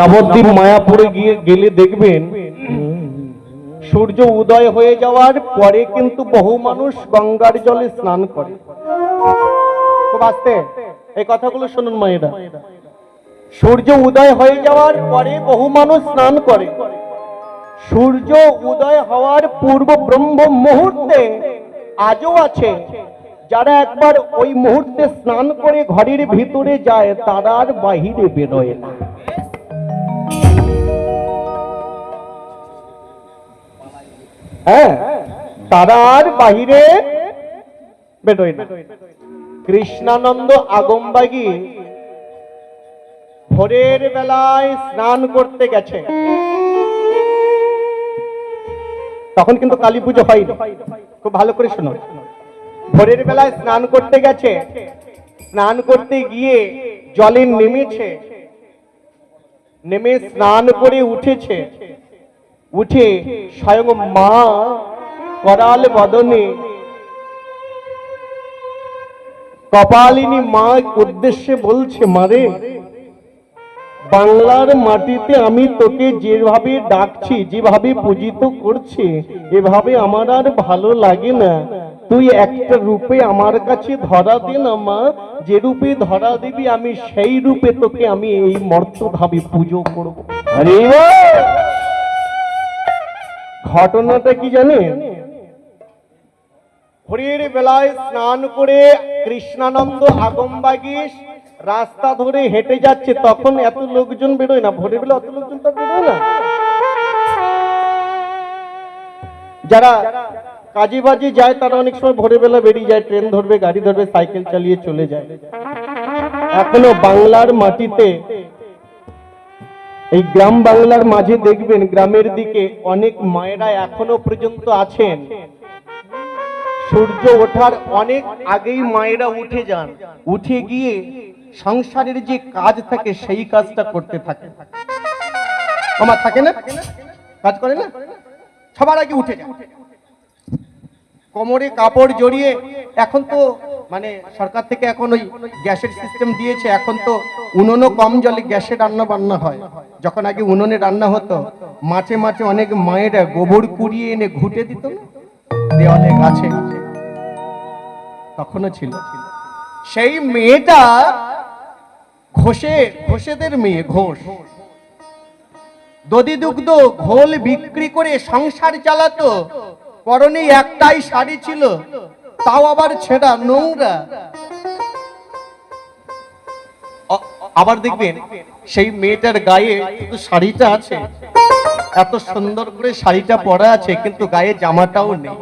নবদ্বীপ মায়াপুরে গিয়ে গেলে দেখবেন, সূর্য উদয় হয়ে যাওয়ার পরে কিন্তু বহু মানুষ গঙ্গার জলে স্নান করে। খুব এই কথাগুলো শুনুন মায়েরা। সূর্য উদয় হয়ে যাওয়ার পরে বহু মানুষ স্নান করে। সূর্য উদয় হওয়ার পূর্ব ব্রহ্ম মুহূর্তে আজও আছে। যারা একবার ওই মুহূর্তে স্নান করে ঘরের ভিতরে যায়, তারা আর বাহিরে বেরোয় না। হ্যাঁ তারা আর বাহিরে বেরোয় না। কৃষ্ণানন্দ আগমবাগী ভোরের বেলায় স্নান করতে গেছে। তখন কিন্তু কালী পুজো হয়নি। খুব ভালো করে শোনো। ভোরের বেলায় স্নান করতে গেছে। স্নান করতে গিয়ে জলে নেমেছে। নেমে স্নান করে উঠেছে। উঠে স্বয়ং মা করাল বদনে। কপালিনী মা উদ্দেশ্যে বলছে, মারে, বাংলার মাটিতে আমি তোকে যেভাবে ডাকছি, যেভাবে পূজিত করছি, এভাবে আমার আর ভালো লাগে না। তুই একটা রূপে আমার কাছে ধরা দে না মা, যে রূপে ধরা দিবি আমি সেই রূপে তোকে আমি এই মর্তভাবে পুজো করব! ঘটনাটা কি জানেন ভোরের বেলায় স্নান করে কৃষ্ণানন্দ আগমবাগী রাস্তা ধরে হেঁটে যাচ্ছে, তখন এত লোকজন বেরোয় না? ভোরের বেলা অত লোকজন তো বেরোয় না? যারা কাজে বাজে যায়, তারা অনেক সময় ভোরের বেলা বেরিয়ে যায়, ট্রেন ধরবে, গাড়ি ধরবে, সাইকেল চালিয়ে চলে যায়। এখনও বাংলার মাটিতে এই গ্রাম বাংলার মাঝে দেখবেন গ্রামের দিকে অনেক মায়েরা এখনও পর্যন্ত আছেন। সূর্য ওঠার অনেক আগেই মায়েরা উঠে যান। উঠে গিয়ে সংসারের যে কাজ থাকে সেই কাজটা করতে থাকে আমার থাকে না? কাজ করে না? সবার আগে উঠে যান। কোমরে কাপড় জড়িয়ে এখন তো মানে সরকার থেকে এখন ওই গ্যাসের সিস্টেম দিয়েছে, এখন তো উনুনও কম জলে গ্যাসে রান্না বান্না হয়। যখন আগে উনুনে রান্না হতো মাঝে মাঝে অনেক মায়েরা গোবর কুড়িয়ে এনে ঘুটে দিত দেওয়ালে গাছে তখনও ছিল। সেই মেয়েটা ঘোষে, ঘোষেদের মেয়ে, ঘোষ। দধি দুগ্ধ ঘোল বিক্রি করে সংসার চালাতো। পরনে একটাই শাড়ি ছিল, তাও আবার ছেঁড়া নোংরা। আবার দেখবেন, সেই মেয়েটার গায়ে শুধু শাড়িটা আছে, এত সুন্দর করে শাড়িটা পরা আছে, কিন্তু গায়ে জামাটাও নেই।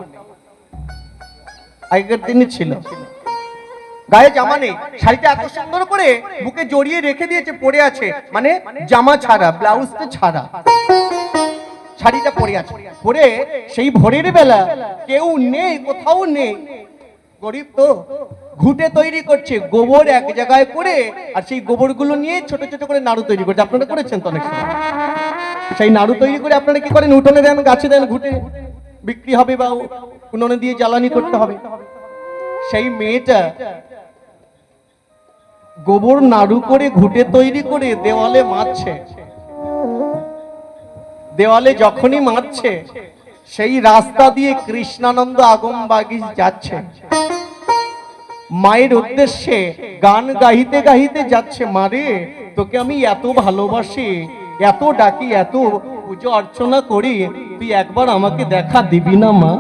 আগেকার দিনে ছিল। গায়ে জামা নেই, শাড়িটা এত সুন্দর করে বুকে জড়িয়ে রেখে দিয়েছে, পরে আছে মানে জামা ছাড়া, ব্লাউজটা ছাড়া। শাড়িটা পরে আছে। পরে সেই ভোরের বেলা কেউ নেই, কোথাও নেই। গরিব তো ঘুটে তৈরি করছে, গোবর এক জায়গায় করে আর সেই গোবরগুলো নিয়ে ছোট ছোট করে নাড়ু তৈরি করছে। আপনারা করেছেন তো অনেক সেই নাড়ু তৈরি করে আপনারা কি করেন? উঠোনে দেন, গাছে দেন, ঘুটে বিক্রি হবে বা উনুনে দিয়ে জ্বালানি করতে হবে। সেই মেয়েটা গোবর নাড়ু করে, ঘুটে তৈরি করে দেওয়ালে মারছে। দেওয়ালে যখনই মারছে, সেই রাস্তা দিয়ে কৃষ্ণানন্দ আগম বাগিস যাচ্ছে। মায়ের উদ্দেশ্যে গান গাইতে গাইতে যাচ্ছে মারে তোকে আমি এত ভালোবাসি, এত ডাকি, এত পুজো অর্চনা করি, তুই একবার আমাকে দেখা দিবি না, মা?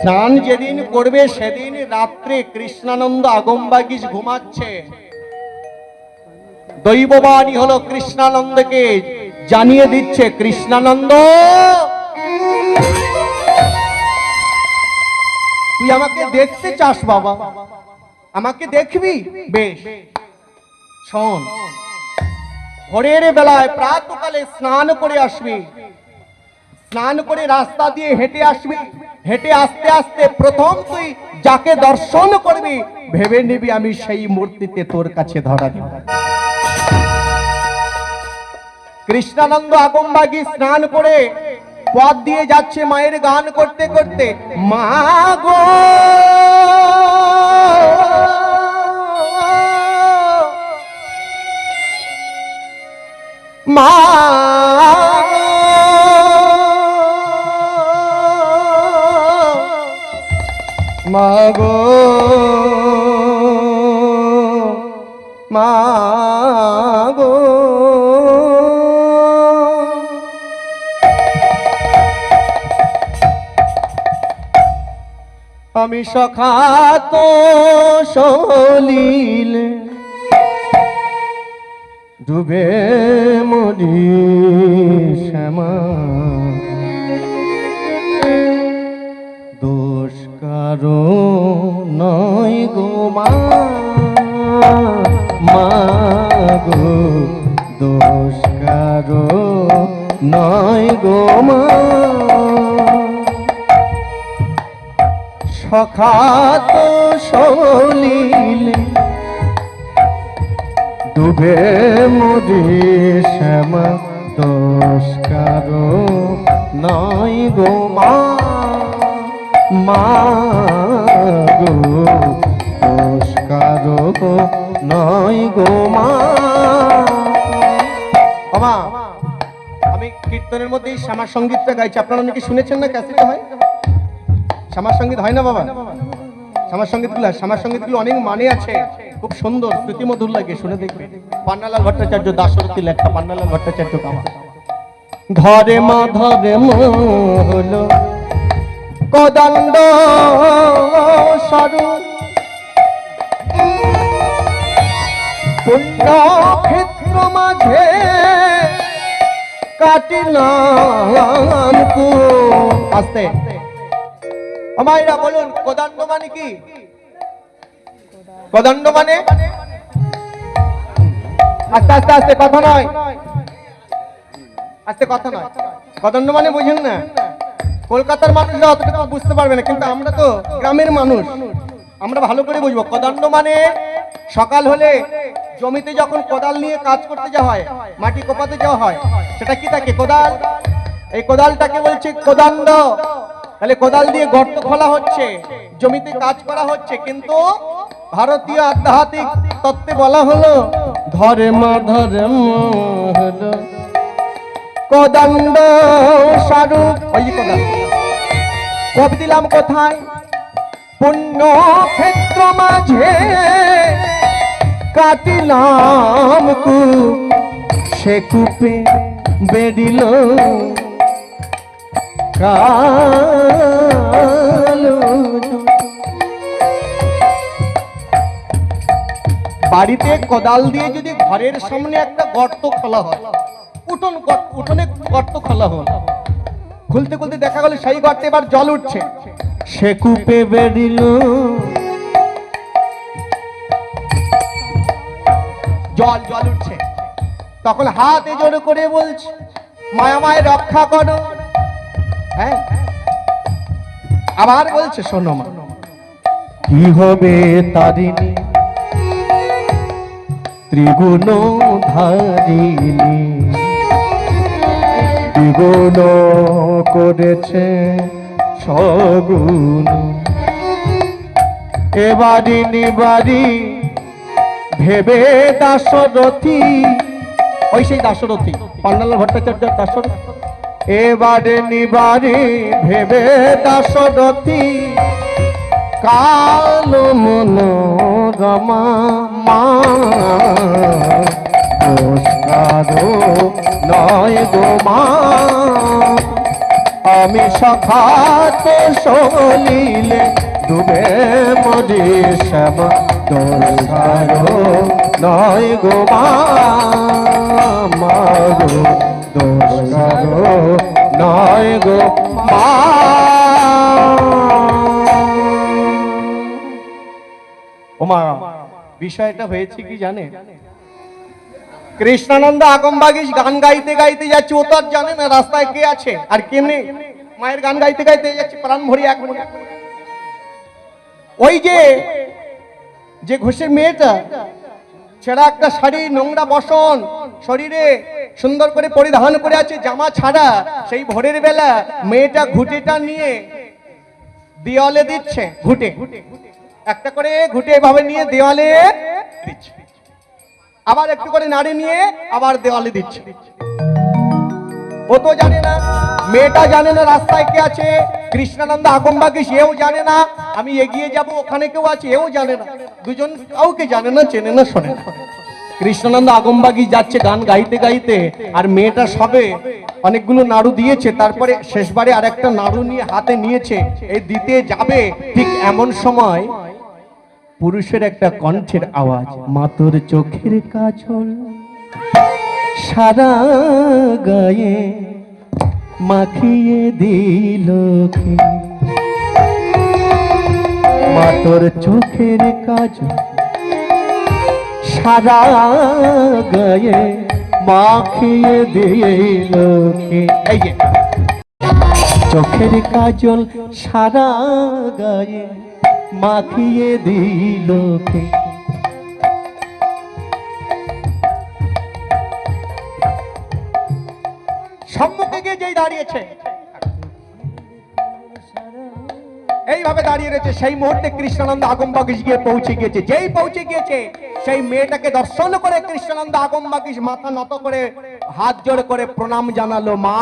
স্নান যেদিন করবে, সেদিন রাত্রে কৃষ্ণানন্দ আগমবাগিস ঘুমাচ্ছে। দৈববাণী হলো কৃষ্ণানন্দকে জানিয়ে দিচ্ছে কৃষ্ণানন্দ। তুই আমাকে দেখতে চাস, বাবা। আমাকে দেখবি? বেশ। শোন, ভোরের বেলায় প্রাতকালে স্নান করে আসবি। স্নান করে রাস্তা দিয়ে হেঁটে আসবি। হেঁটে আস্তে আস্তে প্রথম তুই যাকে দর্শন করবি, ভেবে নিবি আমি সেই মূর্তিতে তোর কাছে ধরা দিব। কৃষ্ণানন্দ আগমবাগী স্নান করে পথ দিয়ে যাচ্ছে মায়ের গান করতে করতে, মা গো! মা মাগো মাগো আমি সখাত সলিল। ডুবে মরি শ্যামা। দোষ কারও নয় গো মা। গো, দোষ কারও নয় গো মা। সখাত সলিল ডুবে মরি শ্যামা দোষ কারও নয় গো মা। গো দোষ কারও নয় গো মা। আমি কীর্তনের মধ্যে এই শ্যামার সঙ্গীতটা গাইছি। আপনারা অনেকে শুনেছেন না ক্যাসেটে হয়? শ্যামার সংগীত হয় না বাবা? শ্যামার সঙ্গীতগুলো শ্যামার সঙ্গীতগুলো অনেক মানে আছে। খুব সুন্দর শ্রুতিমধুর লাগে, শুনে দেখবে। পান্নালাল ভট্টাচার্য দাসরথী লেখা, পান্নালাল ভট্টাচার্য কামা ধরে মা, ধরে হলো কদণ্ড সরু পুণ্য ক্ষেত্র মাঝে কাটিলাম আস্তে। আমাইরা বলুন, কোদণ্ড মানে কি? কোদণ্ড মানে? আস্তে আস্তে আস্তে, কথা নয়। আস্তে, কথা নয়। কোদণ্ড মানে বুঝেন না। কলকাতার মানুষরা অতটুকু বুঝতে পারবে না, কিন্তু আমরা তো গ্রামের মানুষ। আমরা ভালো করে বুঝব। কোদণ্ড মানে সকাল হলে জমিতে যখন কোদাল নিয়ে কাজ করতে যাওয়া হয়, মাটি কোপাতে যাওয়া হয়, সেটা কি থাকে কোদাল? এই কোদালটাকে বলছে কোদান্ড তাহলে কোদাল দিয়ে গর্ত খোলা হচ্ছে, জমিতে কাজ করা হচ্ছে, কিন্তু ভারতীয় আধ্যাত্মিক তত্ত্বে বলা হলো, ধরে মা, ধরে হলো। কোদান্ড সারু ওই কোদাল। কব দিলাম কোথায়? পুণ্য ক্ষেত্র মাঝে কাটিলাম কু সে কূপে কালো বাড়িতে কোদাল দিয়ে যদি ঘরের সামনে একটা গর্ত খোলা হয়, উঠোন উঠোনে গর্ত খোলা হল খুলতে খুলতে দেখা গেল সেই গর্তে এবার জল উঠছে। সে কূপে বেরিল। জল জল উঠছে। তখন হাত এ করে বলছে, মায়া মায় রক্ষা করো। হ্যাঁ। আবার বলছে, শোনো মা। কি হবে তারিণী ত্রিগুণ ধারিণী। দ্বিগুণ করেছে সগুণ। এবারি নিবারি ভেবে দাসরথী ওই সেই দাসরথী পান্নালাল ভট্টাচার্য দাসরথী এবারে নিবারি ভেবে দাসরথী কালো মনোরমা। মা নয় গো মা। আমি সখাত সলিলে ডুবে মরি শ্যাম। দোষকারো নয় গো মা। নয় গো বিষয়টা হয়েছে কি জানে? কৃষ্ণানন্দ আগমবাগিস গান গাইতে গাইতে যাচ্ছে ও তো আর জানে না রাস্তায় কে আছে? আর কে নেই? মায়ের গান গাইতে গাইতে যাচ্ছে প্রাণ ভরি এক ওই যে যে ঘোষের মেয়েটা ছেঁড়া একটা শাড়ি, নোংরা বসন, শরীরে সুন্দর করে পরিধান করে আছে, জামা ছাড়া, সেই ভোরের বেলা মেয়েটা ঘুটেটা নিয়ে দেওয়ালে দিচ্ছে, ঘুটে। একটা করে ঘুটে এভাবে নিয়ে দেওয়ালে দিচ্ছে। আবার একটু করে নাড়ি নিয়ে আবার দেওয়ালে দিচ্ছে। ও তো জানে না, মেয়েটা জানে না রাস্তায় কে আছে, কৃষ্ণানন্দ আগমবাগিস এও জানে না, আমি এগিয়ে যাব, ওখানে কেউ আছে, এও জানে না। দুজন কাউকে জানে না, চেনে না, শোনে না। কৃষ্ণানন্দ আগমবাগি যাচ্ছে গান গাইতে গাইতে, আর মেয়েটা সবে অনেকগুলো নাড়ু দিয়েছে, তারপরে শেষবারে আর একটা নাড়ু নিয়ে হাতে নিয়েছে, এই দিতে যাবে ঠিক এমন সময় পুরুষের একটা কণ্ঠের আওয়াজ, মাতর চোখের কাজল সারা গায়ে মাখিয়ে দিল কে? মাতর চোখের কাজ সারা গায়ে মাখিয়ে দিল কে? এই যে চোখের কাজল সারা গায়ে মাখিয়ে দিল কে? সম্মুখে গিয়ে যেই দাঁড়িয়েছে এইভাবে দাঁড়িয়ে রয়েছে, সেই মুহূর্তে কৃষ্ণানন্দ আগমবাগিস গিয়ে পৌঁছে গিয়েছে। যেই পৌঁছে গিয়েছে, সেই মেয়েটাকে দর্শন করে কৃষ্ণানন্দ আগমবাগিস মাথা নত করে হাত জোড় করে প্রণাম জানালো, মা!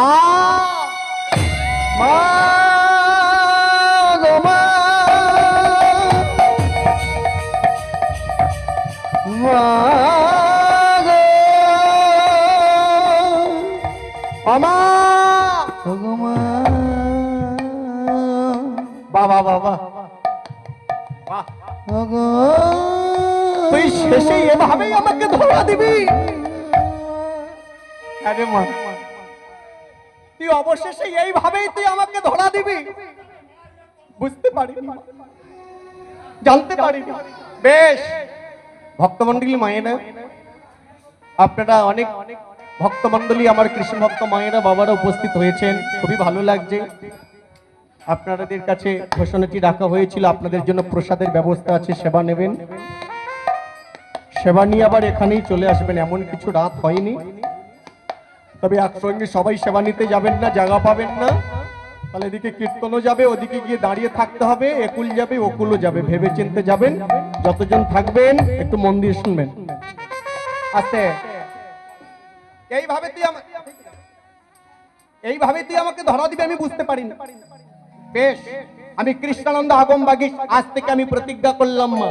মা! মা! তুই শেষে এভাবেই আমাকে ধরা দিবি। তুই অবশেষে এইভাবেই তুই আমাকে ধরা দিবি। বুঝতে পারিনি মা। জানতে পারিনি। বেশ। ভক্তমন্ডলী মায়েরা, আপনারা অনেক ভক্তমন্ডলী আমার কৃষ্ণ ভক্ত মায়েরা বাবারা উপস্থিত হয়েছেন। খুবই ভালো লাগছে। আপনাদের কাছে ঘোষণাটি রাখা হয়েছিল, আপনাদের জন্য প্রসাদের ব্যবস্থা আছে, সেবা নেবেন। সেবা নিয়ে আবার এখানেই চলে আসবেন, এমন কিছু রাত হয়নি। তবে একসঙ্গে সবাই সেবা নিতে যাবেন না, জায়গা পাবেন না। তাহলে এদিকে কীর্তনও যাবে, ওদিকে গিয়ে দাঁড়িয়ে থাকতে হবে, একুল যাবে, ওকুলও যাবে ভেবে চিনতে যাবেন। যতজন থাকবেন, একটু মন দিয়ে শুনবেন। আস্তে। এইভাবে তুই এইভাবে তুই আমাকে ধরা দিবে, আমি বুঝতে পারি না। বেশ, আমি কৃষ্ণানন্দ আগম বাগিস, আজ থেকে আমি প্রতিজ্ঞা করলাম, মা।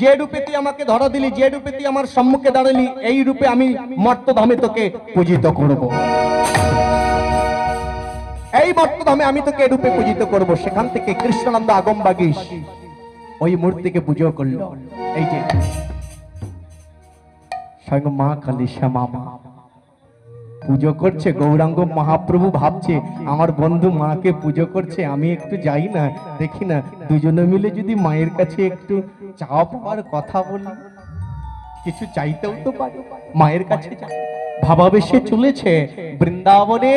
যে রূপে তুই আমাকে ধরা দিলি, যে রূপে তুই আমার সম্মুখে দাঁড়ালি, এই রূপে আমি মর্তধামে তোকে পূজিত করব। এই মর্তধামে আমি তোকে রূপে পূজিত করব। সেখান থেকে কৃষ্ণানন্দ আগম বাগিস, ওই মূর্তিকে পুজো করল। এই যে, স্বয়ং মা কালী শ্যামা মা পুজো করছে, গৌরাঙ্গ মহাপ্রভু ভাবছে, আমার বন্ধু মাকে পুজো করছে, আমি একটু যাই না, দেখি না দুজনে মিলে যদি মায়ের কাছে একটু চাওয়া পাওয়ার কথা বলি, কিছু চাইতেও তো পারি, মায়ের কাছে। ভাবাবেশে চলেছে বৃন্দাবনে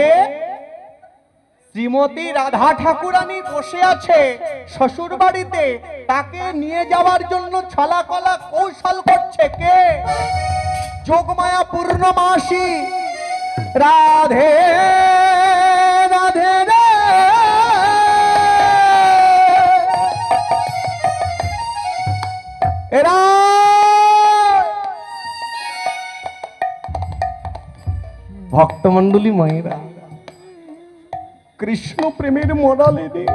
শ্রীমতী রাধা ঠাকুরানী বসে আছে শ্বশুর বাড়িতে, তাকে নিয়ে যাওয়ার জন্য ছলা কলা কৌশল করছে কে যোগমায়া পূর্ণমাসী রাধে রাধে এরা ভক্তমণ্ডলী মায়েরা, কৃষ্ণ প্রেমের মরালে রে।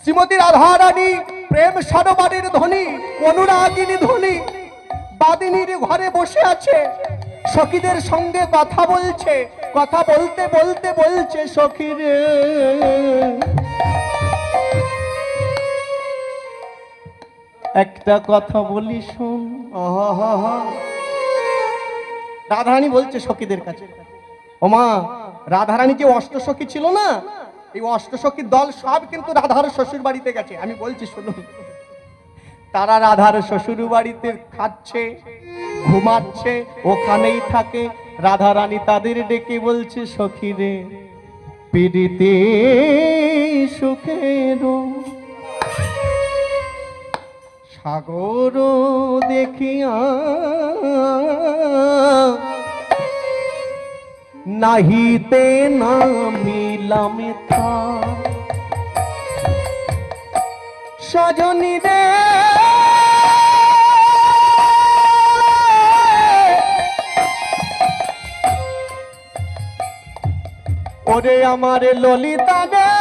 শ্রীমতী রাধা রানী প্রেম সরবারের ধ্বনি, অনুরাগিনী ধ্বনি, বাদিনীর ঘরে বসে আছে। সখীদের সঙ্গে কথা বলছে, কথা বলতে বলতে বলছে সখীরে। একটা কথা বলি শুন। রাধারানী বলছে সখীদের কাছে ওমা রাধারানী যে অষ্টসখী ছিল না, এই অষ্টসখীর দল সব কিন্তু রাধার শ্বশুর বাড়িতে গেছে। আমি বলছি, শুনুন, তারা রাধার শ্বশুর বাড়িতে খাচ্ছে ঘুমাচ্ছে, ওখানেই থাকে। রাধা রানী তাদের ডেকে বলছে সখী রে পিড়িতে সুখের সাগর দেখিয়া নাহিতে নামিলাম থা। সজনী রে ওরে আমার ললিতা রে।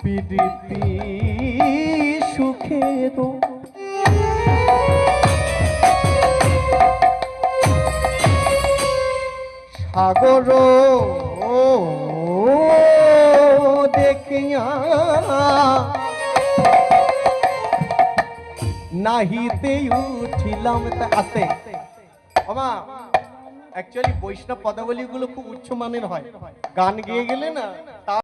পিদিতি সুখে দো সাগর দেখিয়া নাহিতে উঠিলাম আস্তে আমা অ্যাকচুয়ালি বৈষ্ণব পদাবলীগুলো খুব উচ্চ মানের হয়। গান গেয়ে গেলে না